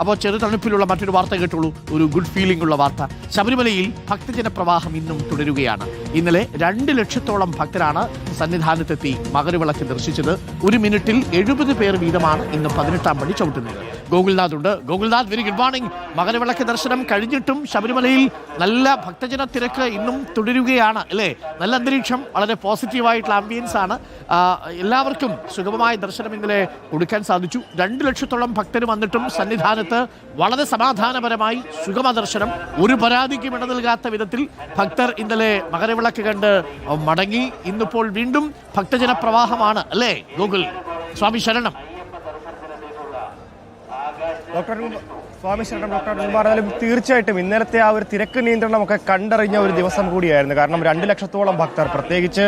അപ്പോൾ ചെറുതണുപ്പിലുള്ള മറ്റൊരു വാർത്ത കേട്ടുള്ളൂ ഒരു ഗുഡ് ഫീലിംഗ് ഉള്ള വാർത്ത. ശബരിമലയിൽ ഭക്തജന പ്രവാഹം ഇന്നും തുടരുകയാണ്. ഇന്നലെ രണ്ട് ലക്ഷത്തോളം ഭക്തരാണ് സന്നിധാനത്തെത്തി മകരവിളക്ക് ദർശിച്ചത്. ഒരു മിനിറ്റിൽ എഴുപത് പേർ വീതമാണ് ഇന്ന് പതിനെട്ടാം പടി ചവിട്ടുന്നത്. ഗോകുൽനാഥ് ഉണ്ട്. Gokulnath very good morning Makaravilakku ദർശനം കഴിഞ്ഞിട്ടും ശബരിമലയിൽ നല്ല ഭക്തജന തിരക്ക് ഇന്നും തുടരുകയാണ് അല്ലേ? നല്ല അന്തരീക്ഷം വളരെ പോസിറ്റീവായിട്ടുള്ള ആംബിയൻസ് ആണ്. എല്ലാവർക്കും സുഗമമായ ദർശനം ഇന്നലെ കൊടുക്കാൻ സാധിച്ചു. രണ്ട് ലക്ഷത്തോളം ഭക്തർ വന്നിട്ടും സന്നിധാനത്ത് വളരെ സമാധാനപരമായി സുഗമ ദർശനം ഒരു പരാതിക്കും ഇട നൽകാത്ത വിധത്തിൽ ഭക്തർ ഇന്നലെ മകരവിളക്ക് കണ്ട് മടങ്ങി. ഇന്നിപ്പോൾ വീണ്ടും ഭക്തജന പ്രവാഹമാണ് അല്ലേ? ഗൂഗിൾ. സ്വാമി ശരണം. ഡോക്ടർ സ്വാമി ശരണം ഡോക്ടർ എന്ന് പറഞ്ഞാലും തീർച്ചയായിട്ടും ഇന്നലത്തെ ആ ഒരു തിരക്ക് നിയന്ത്രണം ഒക്കെ കണ്ടറിഞ്ഞ ഒരു ദിവസം കൂടിയായിരുന്നു. കാരണം രണ്ട് ലക്ഷത്തോളം ഭക്തർ പ്രത്യേകിച്ച്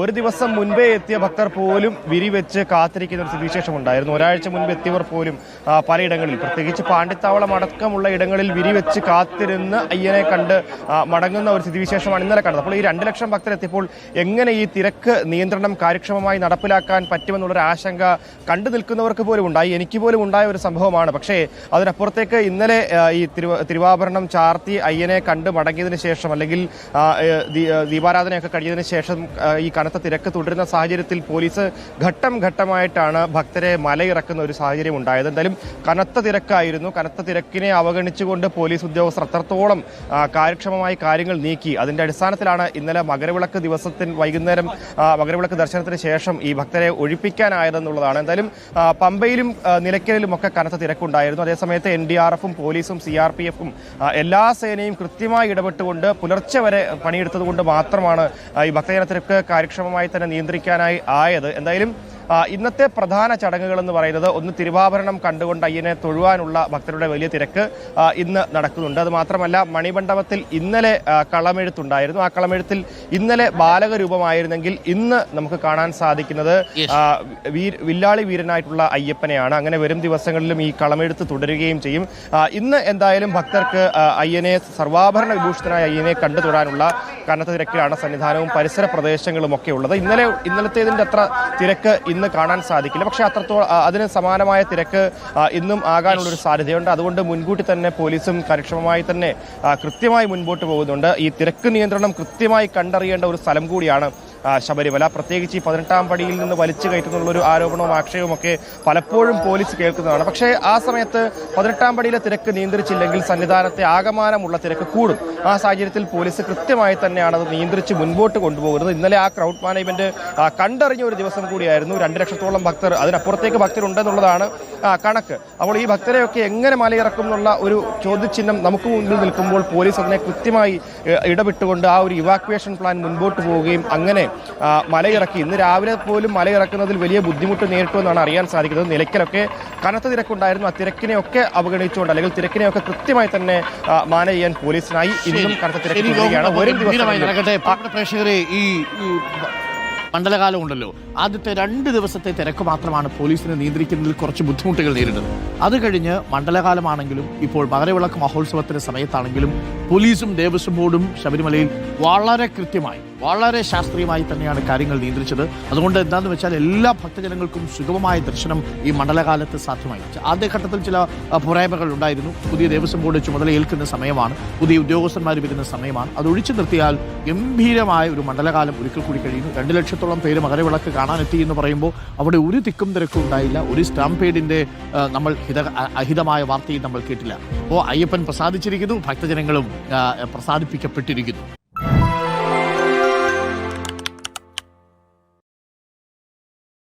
ഒരു ദിവസം മുൻപേ എത്തിയ ഭക്തർ പോലും വിരിവെച്ച് കാത്തിരിക്കുന്ന ഒരു സ്ഥിതിവിശേഷം ഉണ്ടായിരുന്നു. ഒരാഴ്ച മുൻപ് എത്തിയവർ പോലും പലയിടങ്ങളിൽ പ്രത്യേകിച്ച് പാണ്ഡിത്താവളം അടക്കമുള്ള ഇടങ്ങളിൽ വിരിവെച്ച് കാത്തിരുന്ന് അയ്യനെ കണ്ട് മടങ്ങുന്ന ഒരു സ്ഥിതിവിശേഷമാണ് ഇന്നലെ കണ്ടത്. അപ്പോൾ ഈ രണ്ട് ലക്ഷം ഭക്തർ എത്തിയപ്പോൾ എങ്ങനെ ഈ തിരക്ക് നിയന്ത്രണം കാര്യക്ഷമമായി നടപ്പിലാക്കാൻ പറ്റുമെന്നുള്ളൊരു ആശങ്ക കണ്ടു നിൽക്കുന്നവർക്ക് പോലും ഉണ്ടായി. എനിക്ക് പോലും ഉണ്ടായ ഒരു സംഭവമാണ്. പക്ഷേ അതിനപ്പുറത്തേക്ക് ഇന്നലെ ഈ തിരുവാഭരണം ചാർത്തി അയ്യനെ കണ്ട് മടങ്ങിയതിന് ശേഷം അല്ലെങ്കിൽ ദീപാരാധനയൊക്കെ കഴിഞ്ഞതിന് ശേഷം ഈ കനത്ത തിരക്ക് തുടരുന്ന സാഹചര്യത്തിൽ പോലീസ് ഘട്ടം ഘട്ടമായിട്ടാണ് ഭക്തരെ മലയിറക്കുന്ന ഒരു സാഹചര്യം ഉണ്ടായത്. എന്തായാലും കനത്ത തിരക്കായിരുന്നു. കനത്ത തിരക്കിനെ അവഗണിച്ചുകൊണ്ട് പോലീസ് ഉദ്യോഗസ്ഥർ അത്രത്തോളം കാര്യക്ഷമമായി കാര്യങ്ങൾ നീക്കി. അതിന്റെ അടിസ്ഥാനത്തിലാണ് ഇന്നലെ മകരവിളക്ക് ദിവസത്തിന് വൈകുന്നേരം മകരവിളക്ക് ദർശനത്തിന് ശേഷം ഈ ഭക്തരെ ഒഴിപ്പിക്കാനായതെന്നുള്ളതാണ്. എന്തായാലും പമ്പയിലും നിലയ്ക്കലിലും ഒക്കെ കനത്ത തിരക്കുണ്ടായിരുന്നു. അതേസമയത്ത് എൻ ഡി ആർ എഫും പോലീസും സി ആർ പി എഫും എല്ലാ സേനയും കൃത്യമായി ഇടപെട്ടുകൊണ്ട് പുലർച്ചെ വരെ പണിയെടുത്തതുകൊണ്ട് മാത്രമാണ് ഈ ഭക്തജനത്തിരക്ക് കാര്യക്ഷമമായി തന്നെ നിയന്ത്രിക്കാനായി ആയത്. എന്തായാലും ഇന്നത്തെ പ്രധാന ചടങ്ങുകൾ എന്ന് പറയുന്നത് ഒന്ന് തിരുവാഭരണം കണ്ടുകൊണ്ട് അയ്യനെ തൊഴുവാനുള്ള ഭക്തരുടെ വലിയ തിരക്ക് ഇന്ന് നടക്കുന്നുണ്ട്. അത് മാത്രമല്ല മണിമണ്ഡപത്തിൽ ഇന്നലെ കളമെഴുത്തുണ്ടായിരുന്നു. ആ കളമെഴുത്തിൽ ഇന്നലെ ബാലകരൂപമായിരുന്നെങ്കിൽ ഇന്ന് നമുക്ക് കാണാൻ സാധിക്കുന്നത്. വില്ലാളി വീരനായിട്ടുള്ള അയ്യപ്പനെയാണ്. അങ്ങനെ വരും ദിവസങ്ങളിലും ഈ കളമെഴുത്ത് തുടരുകയും ചെയ്യും. ഇന്ന് എന്തായാലും ഭക്തർക്ക് അയ്യനെ സർവാഭരണ വിഭൂഷിതനായ അയ്യനെ കണ്ടു തൊടാനുള്ള കനത്ത തിരക്കിലാണ് സന്നിധാനവും പരിസര പ്രദേശങ്ങളും ഒക്കെ ഉള്ളത്. ഇന്നലെ ഇന്നലത്തേതിന്റെ അത്ര തിരക്ക് ഇന്ന് കാണാൻ സാധിക്കില്ല. പക്ഷേ അത്രത്തോളം അതിന് സമാനമായ തിരക്ക് ഇന്നും ആകാനുള്ള ഒരു സാധ്യതയുണ്ട്. അതുകൊണ്ട് മുൻകൂട്ടി തന്നെ പോലീസും കാര്യക്ഷമമായി തന്നെ കൃത്യമായി മുൻപോട്ട് പോകുന്നുണ്ട്. ഈ തിരക്ക് നിയന്ത്രണം കൃത്യമായി കണ്ടറിയേണ്ട ഒരു സ്ഥലം കൂടിയാണ് ശബരിമല. പ്രത്യേകിച്ച് ഈ പതിനെട്ടാം പടിയിൽ നിന്ന് വലിച്ചു കയറ്റുന്നുള്ള ഒരു ആരോപണവും ആക്ഷേപവും ഒക്കെ പലപ്പോഴും പോലീസ് കേൾക്കുന്നതാണ്. പക്ഷേ ആ സമയത്ത് പതിനെട്ടാം പടിയിലെ തിരക്ക് നിയന്ത്രിച്ചില്ലെങ്കിൽ സന്നിധാനത്തെ ആകമാനമുള്ള തിരക്ക് കൂടും. ആ സാഹചര്യത്തിൽ പോലീസ് കൃത്യമായി തന്നെയാണ് അത് നിയന്ത്രിച്ച് മുൻപോട്ട് കൊണ്ടുപോകുന്നത്. ഇന്നലെ ആ ക്രൗഡ് മാനേജ്മെന്റ് കണ്ടറിഞ്ഞ ഒരു ദിവസം കൂടിയായിരുന്നു. രണ്ട് ലക്ഷത്തോളം ഭക്തർ അതിനപ്പുറത്തേക്ക് ഭക്തരുണ്ടെന്നുള്ളതാണ് കണക്ക്. അപ്പോൾ ഈ ഭക്തരെയൊക്കെ എങ്ങനെ മലയിറക്കും എന്നുള്ള ഒരു ചോദ്യചിഹ്നം നമുക്ക് മുന്നിൽ നിൽക്കുമ്പോൾ പോലീസ് അതിനെ കൃത്യമായി ഇടപെട്ടുകൊണ്ട് ആ ഒരു ഇവാക്വേഷൻ പ്ലാൻ മുൻപോട്ട് പോവുകയും അങ്ങനെ മലയിറക്കി. ഇന്ന് രാവിലെ പോലും മലയിറക്കുന്നതിൽ വലിയ ബുദ്ധിമുട്ട് നേരിട്ടു എന്നാണ് അറിയാൻ സാധിക്കുന്നത്. നിലയ്ക്കലൊക്കെ കനത്ത തിരക്കുണ്ടായിരുന്നു. ആ തിരക്കിനെയൊക്കെ അവഗണിച്ചുകൊണ്ട് അല്ലെങ്കിൽ തിരക്കിനെയൊക്കെ കൃത്യമായി തന്നെ മാന മാനേജ് ചെയ്യാൻ പോലീസിനായി ഇന്നും കനത്ത തിരക്കുകയാണ് ഒരു ദിവസം പ്രേക്ഷകരെ ഈ മണ്ഡലകാലം ഉണ്ടല്ലോ. ആദ്യത്തെ രണ്ട് ദിവസത്തെ തിരക്ക് മാത്രമാണ് പോലീസിനെ നിയന്ത്രിക്കുന്നതിൽ കുറച്ച് ബുദ്ധിമുട്ടുകൾ നേരിടുന്നത്. അത് കഴിഞ്ഞ് മണ്ഡലകാലമാണെങ്കിലും ഇപ്പോൾ മകരവിളക്ക് മഹോത്സവത്തിന്റെ സമയത്താണെങ്കിലും പോലീസും ദേവസ്വം ബോർഡും ശബരിമലയിൽ വളരെ കൃത്യമായി വളരെ ശാസ്ത്രീയമായി തന്നെയാണ് കാര്യങ്ങൾ നിയന്ത്രിച്ചത്. അതുകൊണ്ട് എന്താണെന്ന് വെച്ചാൽ എല്ലാ ഭക്തജനങ്ങൾക്കും സുഗമമായ ദർശനം ഈ മണ്ഡലകാലത്ത് സാധ്യമായി. ആദ്യഘട്ടത്തിൽ ചില പോരായ്മകൾ ഉണ്ടായിരുന്നു. പുതിയ ദേവസ്വം ബോർഡ് ചുമതല ഏൽക്കുന്ന സമയമാണ്. പുതിയ ഉദ്യോഗസ്ഥന്മാർ വരുന്ന സമയമാണ്. അത് ഒഴിച്ചു നിർത്തിയാൽ ഗംഭീരമായ ഒരു മണ്ഡലകാലം ഒരിക്കൽ കൂടി കഴിയുന്നു. രണ്ട് ലക്ഷത്തോളം പേര് മകരവിളക്ക് കാണാനെത്തി എന്ന് പറയുമ്പോൾ അവിടെ ഒരു തിക്കും തിരക്കും ഉണ്ടായില്ല. ഒരു സ്റ്റാമ്പേഡിന്റെ ആ, നമ്മൾ ഹിത അഹിതമായ വാർത്തയും നമ്മൾ കേട്ടില്ല. അപ്പോൾ അയ്യപ്പൻ പ്രസാദിച്ചിരിക്കുന്നു. ഭക്തജനങ്ങളും പ്രസാദിപ്പിക്കപ്പെട്ടിരിക്കുന്നു.